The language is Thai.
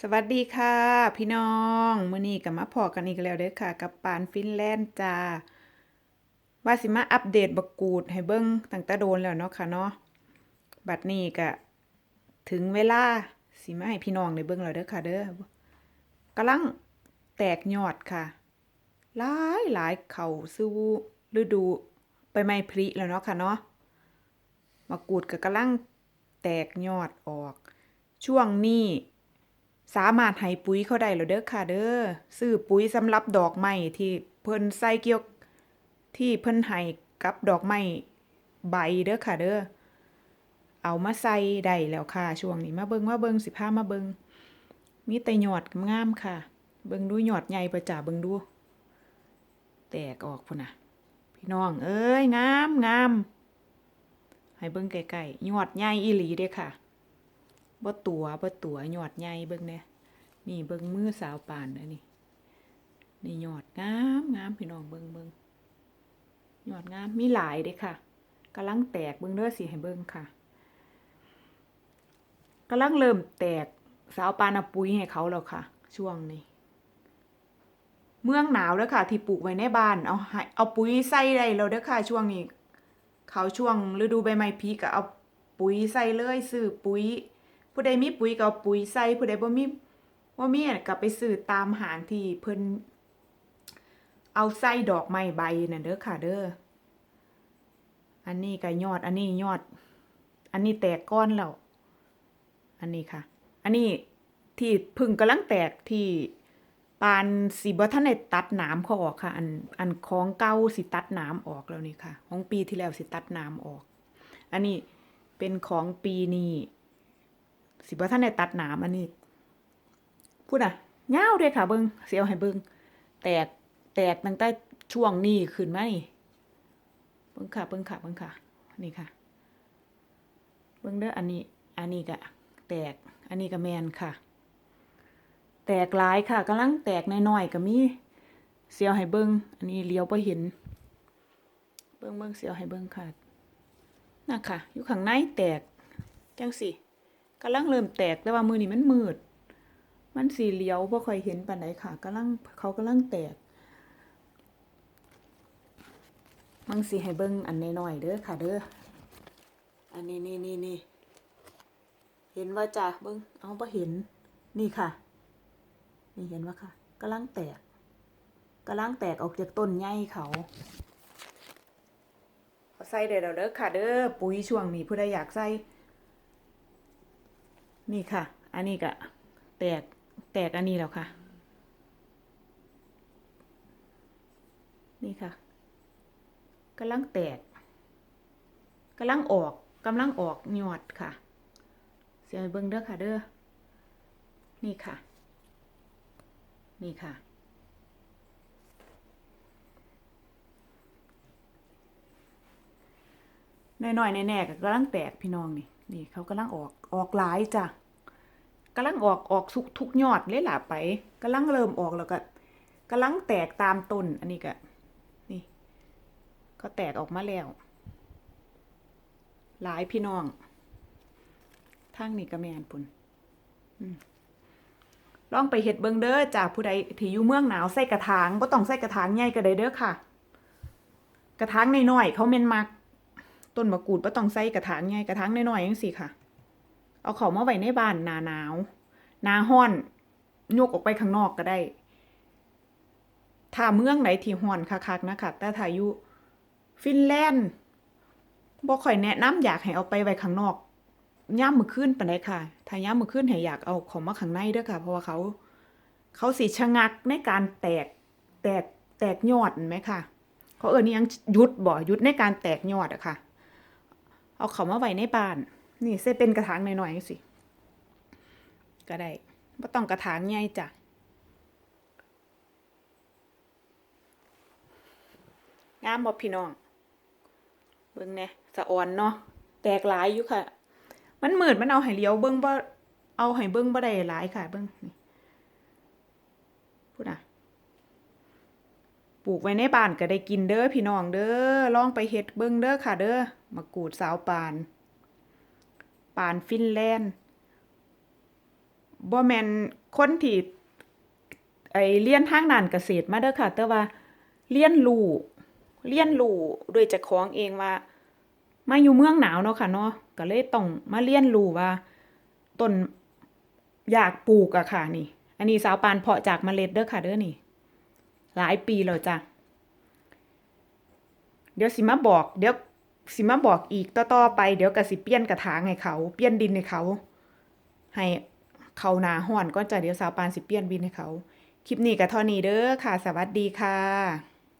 สวัสดีค่ะ พี่น้องมื้อนี้ก็มาพอกันอีกแล้วเด้อค่ะ กับปานฟินแลนด์จ้าว่าสิมาอัปเดตบักกูดให้เบิ่งตั้งแต่โดนแล้วเนาะค่ะเนาะบัดนี้ก็ถึงเวลาสิมาให้พี่น้องได้เบิ่งแล้วเด้อค่ะ เด้อกำลังแตกยอดค่ะหลายหลายเข้าสู่ฤดูใบไม้ผลิแล้วเนาะค่ะเนาะมะกรูดก็กำลังแตกยอดออก ช่วงนี้ สามารถให้ปุ๋ยเขาได้แล้วเด้อค่ะเด้อซื้อปุ๋ยสำหรับดอกไม้ที่เพิ่นใส่เกี่ยวที่เพิ่นให้กับดอกไม้ใบเด้อค่ะเด้อเอามาใส่ได้แล้วค่ะ ช่วงนี้มาเบิ่งมาเบิงสิพามาเบิงมีแต่หยอดงามค่ะ เบิงดูหยอดใหญ่ประจ่าเบิงดู แตกออกพุ่นนะพี่น้อง เอ้ยงามงามให้เบิงใกล้ๆยอดใหญ่อีหลีเด้อค่ะ บ่ตัวบ่ตัวยอดใหญ่เบิ่งแหน่นี่เบิ่งมือสาวปานนะนี่นี่ยอดงามงามพี่น้องเบิ่งเบิ่งยอดงามมีหลายเด้ค่ะกำลังแตกเบิ่งเด้อสิให้เบิ่งค่ะกำลังเริ่มแตกสาวปานเอาปุ๋ยให้เขาแล้วค่ะ ช่วงนี้ เมืองหนาวแล้วค่ะ ที่ปลูกไว้ในบ้านเอาเอาปุ๋ยใส่ได้แล้วเด้อค่ะ ช่วงนี้ เขาช่วงฤดูใบไม้ผลิก็เอาปุ๋ยใส่เลยซื้อปุ๋ย ผู้ใดมีปุ๋ยก็เอาปุ๋ยใส่ผู้ใดบ่มีบ่มีก็ไปซื้อตามห้างที่เพิ่นเอาใส่ดอกไม้ใบนั่นเด้อค่ะเด้ออันนี้ก็ยอด อันนี้ยอด อันนี้แตกก้อนแล้ว อันนี้ค่ะ อันนี้ที่พึ่งกำลังแตกที่ปานสิบ่ทันได้ตัดหนามเขาออกค่ะ อันอันของเก่าสิตัดหนามออกแล้วนี่ค่ะ ของปีที่แล้วสิตัดหนามออก อันนี้เป็นของปีนี้ สิบ่ท่านได้ตัดหนามอันนี้พูดอะยาวเด้ค่ะเบิงเสียวให้เบิงแตกแตกตั้งแต่ช่วงนี้ขึ้นมานี่เบิงค่ะเบิงค่ะเบิงค่ะ นี่ค่ะ เบิงเด้ออันนี้ อันนี้ก็แตก อันนี้ก็แมนค่ะ แตกหลายค่ะกำลังแตกน้อยๆก็มีเสียวให้เบิงอันนี้เลี้ยวบ่เห็น เบิงเบิงเสียวให้เบิงค่ะน่ะค่ะ อยู่ข้างในแตกจังสิ กำลังเริ่มแตกแต่ว่ามือนี่มันมืด มันสีเหลียวบ่ค่อยเห็นปานใดค่ะกำลังเขากำลังแตกมังสิให้เบิ่งอันน้อยๆเด้อค่ะเด้ออันนี้นี่นี่นี่เห็นว่าจ้ะเบิ่งเอาบ่เห็นนี่ค่ะ นี่เห็นว่าค่ะกำลังแตกกำลังแตกออกจากต้นใหญ่เขาเอาใส่ได้แล้วเด้อค่ะเด้อปุ๋ยช่วงนี้ผู้ใดอยากใส่ นี่ค่ะ อันนี้ก็แตกแตกอันนี้แล้วค่ะ นี่ค่ะกำลังแตกกำลังออกกำลังออกยอดค่ะ เสียให้เบิ้งเด้อค่ะเด้อ นี่ค่ะ นี่ค่ะน้อยๆแน่ๆก็กำลังแตกพี่น้องนี่ นี่เขากำลังออกออกหลายจ้ะกำลังออกออกทุกทุกยอดเลยล่ะไปกำลังเริ่มออกแล้วก็กำลังแตกตามต้นอันนี้ก็นี่ก็แตกออกมาแล้ว หลายพี่น้องทางนี้ก็แม่นปุ่นลองไปเฮ็ดเบิงเด้อจ้าผู้ใดที่อยู่เมืองหนาวใส่กระถางบ่ต้องใส่กระถางใหญ่ก็ได้เด้อค่ะ กระถางน้อยๆเขาแม่นมัก ต้นมะกรูดบ่ต้องใส่กระถางใหญ่กระถางน้อยๆจังซี่ค่ะ เอาเขามาไว้ในบ้านหนาหนาวหนาห้อนยกออกไปข้างนอกก็ได้ ถ้าเมืองไหนที่ห้อนคักๆนะคะแต่ถ้าอยู่ฟินแลนด์บ่ค่อยแนะนำอยากให้เอาไปไว้ข้างนอกย่ามมื้อคืนปานใดค่ะ ถ้าย่ามมื้อคืนให้อยากเอาของมาข้างในเด้อค่ะ เพราะว่าเขา เขาสิชะงักในการแตกแตกแตกยอดไหมค่ะ เขาเอิ้นอิหยังหยุดบ่หยุดในการแตกยอดอะค่ะ เอาเขามาไว้ในบ้าน นี่เซเป็นกระถางหน่อยๆสิ ก็ได้ไม่ต้องกระถางใหญ่จ้ะงามบ่พี่น้อง เบิ่งแหน่ยสะอ่อนเนาะ แตกหลายอยู่ค่ะ มันหมืดมันเอาให้เลี้ยวเบิ่งบ่เอาให้เบิ่งบ่ได้หลายค่ะ เบิ่งนี่พูดน่ะปลูกไว้ในบ้านก็ได้กินเด้อพี่น้องเด้อ ลองไปเฮ็ดเบิ่งเด้อค่ะเด้อ มะกรูดสาวปาน ปานฟินแลนด์บ่แมนคนที่ไอเรียนทางด้านเกษตรมาเด้อค่ะ แต่ว่าเรียนรู้เรียนรู้ด้วยเจ้าของเองว่า มาอยู่เมืองหนาวเนาะค่ะเนาะก็เลยต้องมาเรียนรู้ว่าต้นอยากปลูกอะค่ะนี่ อันนี้สาวปานเพาะจากเมล็ดเด้อค่ะเด้อนี่ หลายปีแล้วจ้ะเดี๋ยวสิมาบอก เดี๋ยว สิมาบอกอีกต่อๆไปเดี๋ยวกะสิเปี้ยนกระถางให้เขา เปี้ยนดินให้เขา ให้เขาหนาห่อนก็จะเดี๋ยวสาวปานสิเปี้ยนบินให้เขา คลิปนี้ก็เท่านี้เด้อค่ะ สวัสดีค่ะ